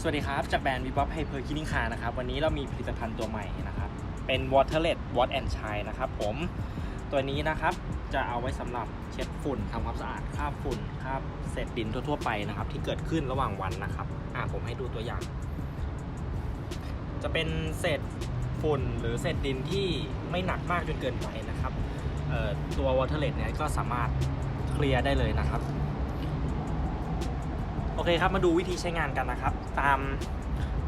สวัสดีครับ จากแบรนด์วิบ o อ h ไฮเพอร์คินิ่งคานะครับ วันนี้เรามีผลิตภัณฑ์ตัวใหม่นะครับ เป็น Waterlet Wash and Shine นะครับผม ตัวนี้นะครับ จะเอาไว้สำหรับเช็ดฝุ่นทำความสะอาดคราบฝุ่นคราบเศษดินทั่วๆไปนะครับ ที่เกิดขึ้นระหว่างวันนะครับ อ่าผมให้ดูตัวอย่าง จะเป็นเศษฝุ่นหรือเศษดินที่ไม่หนักมากจนเกินไปนะครับเอ่อตัว Waterlet เนี่ยก็สามารถเคลียร์ได้เลยนะครับ โอเคครับ มาดูวิธีใช้งานกันนะครับ ตาม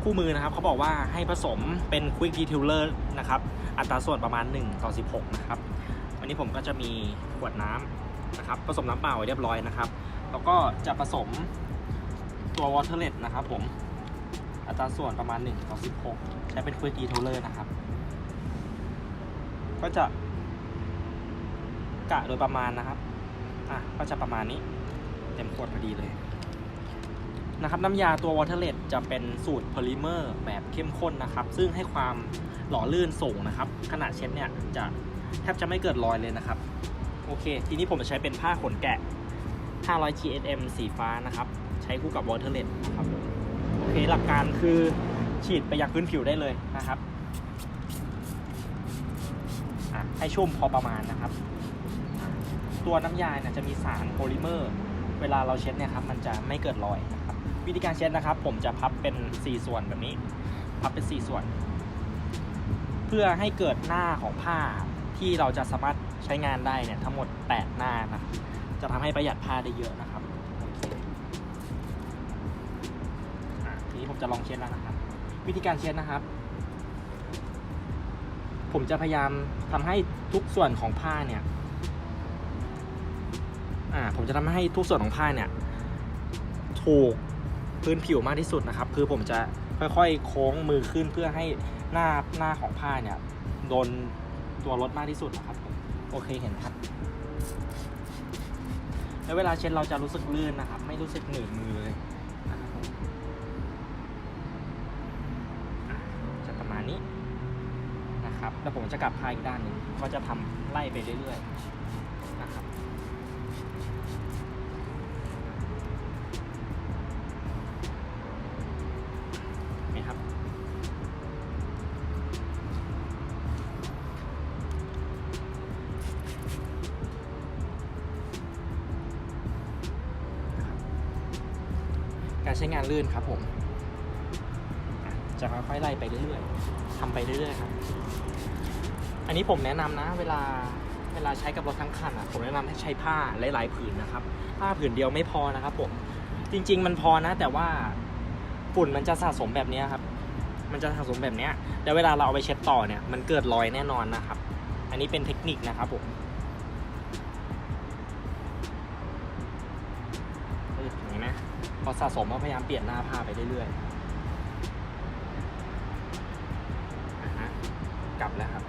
คู่มือนะครับเขาบอกว่าให้ผสมเป็น Quick Detailer นะครับ อัตราส่วนประมาณ 1 ต่อ 16 นะครับ วันนี้ผมก็จะมีขวดน้ำนะครับ ผสมน้ำเปล่าไว้เรียบร้อยนะครับ แล้วก็จะผสมตัว Waterlet นะครับผม อัตราส่วนประมาณ 1 ต่อ 16 ใช้เป็น Quick Detailer นะครับ ก็จะกะโดยประมาณนะครับ อะ ก็จะประมาณนี้ เต็มขวดพอดีเลย นะครับน้ำยาตัว Waterlet จะเป็นสูตรโพลิเมอร์แบบเข้มข้นนะครับ ซึ่งให้ความหล่อลื่นสูงนะครับ ขนาดเช็ดเนี่ยจะแทบจะไม่เกิดรอยเลยนะครับ โอเค ทีนี้ผมจะใช้เป็นผ้าขนแกะ 500 GSM สีฟ้านะครับ ใช้คู่กับ Waterlet นะครับโอเคหลักการคือฉีดไปยังพื้นผิวได้เลยนะครับให้ชุ่มพอประมาณนะครับ ตัวน้ำยาเนี่ยจะมีสารโพลิเมอร์ เวลาเราเช็ดเนี่ยครับมันจะไม่เกิดรอยนะครับวิธีการเช็ดนะครับ ผมจะพับเป็น 4 ส่วนแบบนี้ พับเป็น 4 ส่วน เพื่อให้เกิดหน้าของผ้าที่เราจะสามารถใช้งานได้เนี่ยทั้งหมด 8 หน้านะจะทำให้ประหยัดผ้าได้เยอะนะครับทีนี้ผมจะลองเช็ดแล้วนะครับ วิธีการเช็ดนะครับ ผมจะพยายามทำให้ทุกส่วนของผ้าเนี่ย อ่าผมจะทำให้ทุกส่วนของผ้าเนี่ยถูกพื้นผิวมากที่สุดนะครับ คือผมจะค่อยๆโค้งมือขึ้นเพื่อให้หน้าหน้าของผ้าเนี่ยโดนตัวรถมากที่สุดนะครับโอเคเห็นครับแล้วเวลาเช็ดเราจะรู้สึกลื่นนะครับ ไม่รู้สึกหนืดมือเลยจะประมาณนี้นะครับแล้วผมจะกลับผ้าอีกด้านหนึ่งก็จะทำไล่ไปเรื่อยๆ การใช้งานลื่นครับผมจะค่อยๆไล่ไปเรื่อยๆทำไปเรื่อยๆครับ อันนี้ผมแนะนำนะ เวลาเวลาใช้กับรถทั้งคันอะผมแนะนำให้ใช้ผ้าหลายๆผืนนะครับ ผ้าผืนเดียวไม่พอนะครับผม จริง ๆ มันพอนะ แต่ว่าฝุ่นมันจะสะสมแบบนี้ครับ มันจะสะสมแบบนี้แล้วเวลาเราเอาไปเช็ดต่อเนี่ย มันเกิดรอยแน่นอนนะครับ อันนี้เป็นเทคนิคนะครับผม อสะสมก็พยายามเปลี่ยนหน้าผ้าไปเรื่อยๆอะฮะกลับแล้วครับ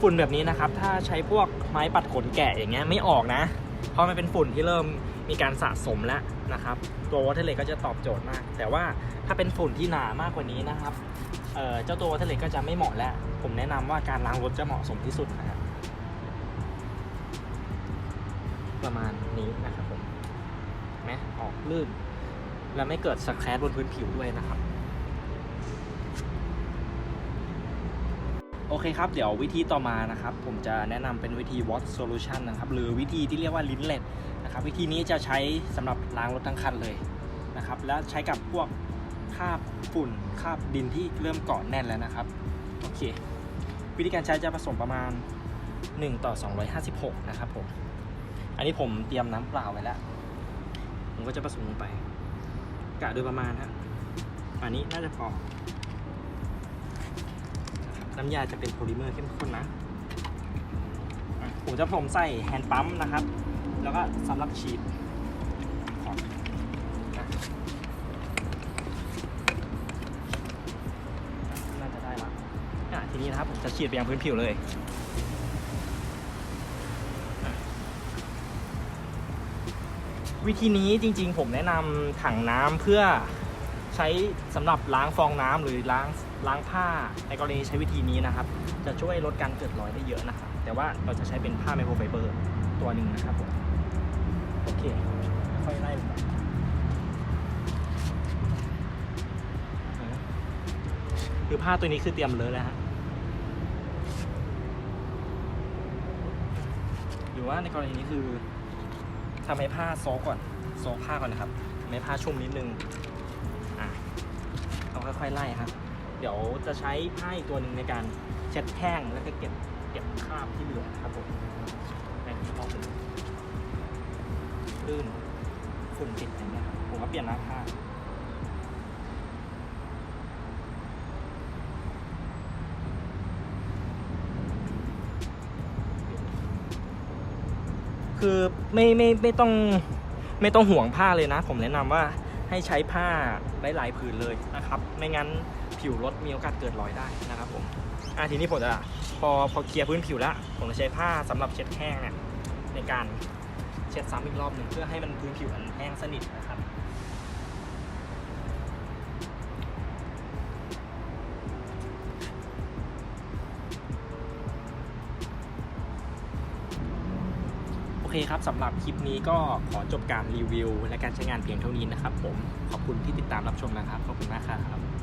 ฝุ่นแบบนี้นะครับ ถ้าใช้พวกไม้ปัดขนแกะอย่างเงี้ยไม่ออกนะ เพราะมันเป็นฝุ่นที่เริ่ม มีการสะสมแล้วนะครับ ตัววอเทเลก็จะตอบโจทย์มาก แต่ว่าถ้าเป็นฝุ่นที่หนามากกว่านี้นะครับเเจ้าตัววอเทเลก็จะไม่เหมาะแล้ว ผมแนะนำว่าการล้างรถจะเหมาะสมที่สุดนะครับประมาณนี้นะครับผมนไหมออกลื่น และไม่เกิดสแครดบนพื้นผิวด้วยนะครับโอเคครับ เดี๋ยววิธีต่อมานะครับ ผมจะแนะนำเป็นวิธี wash solution นะครับ หรือวิธีที่เรียกว่าลิ้ นะครับวิธีนี้จะใช้สำหรับล้างรถทั้งคันเลยนะครับและใช้กับพวกคราบฝุ่นคราบดินที่เริ่มเกาะแน่นแล้วนะครับโอเค วิธีการใช้จะผสมประมาณ 1 ต่อ 256 นะครับผมอันนี้ผมเตรียมน้ำเปล่าไว้แล้ว ผมก็จะผสมลงไปกะโดยประมาณฮะอันนี้น่าจะพอน้ำยาจะเป็นโพลิเมอร์เข้มข้นนะอะผมจะผมใส่แฮนด์ปั๊มนะครับ แล้วก็สำหรับฉีดขอบอะน่าจะได้ละอะทีนี้นะครับผมจะฉีดไปยังพื้นผิวเลยวิธีนี้จริงๆ ผมแนะนำถังน้ำเพื่อใช้สำหรับล้างฟองน้ำหรือล้างล้างผ้าในกรณีใช้วิธีนี้นะครับ จะช่วยลดการเกิดรอยได้เยอะนะครับ แต่ว่าเราจะใช้เป็นผ้าไมโครไฟเบอร์ตัวหนึ่งนะครับผม คค่อยไล่ลงมาคือผ้าตัวนี้คือเตรียมเลยแล้วฮะหรือว่าในกรณีนี้คือทำให้ผ้าซอกก่อนซอกผ้าก่อนนะครับทำให้ผ้าชุ่มนิดนึงอะเราค่อยๆไล่ครับเดี๋ยวจะใช้ผ้าอีกตัวหนึ่งในการเช็ดแห้งแล้วก็เก็บเก็บคราบที่เหลือนะครับผมในที่ห้อง ลื่นฝุ่นติดอย่างเงี้ยครับผมก็เปลี่ยนน้าผ้าคือไม่ไม่ไม่ต้องไม่ต้องห่วงผ้าเลยนะ ผมแนะนำว่าให้ใช้ผ้าหลายๆผืนเลยนะครับ ไม่งั้นผิวรถมีโอกาสเกิดรอยได้นะครับผมอะทีนี้ผมจะพอพอเคลียร์พื้นผิวแล้วผมจะใช้ผ้าสำหรับเช็ดแห้งเนี่ยในการ ช็ดซ้ำอีกรอบหนึ่งเพื่อให้มันพื้นผิวมันแห้งสนิทนะครับโอเคครับสำหรับคลิปนี้ก็ขอจบการรีวิว และการใช้งานเพียงเท่านี้นะครับผม ขอบคุณที่ติดตามรับชมนะครับ ขอบคุณมากครับ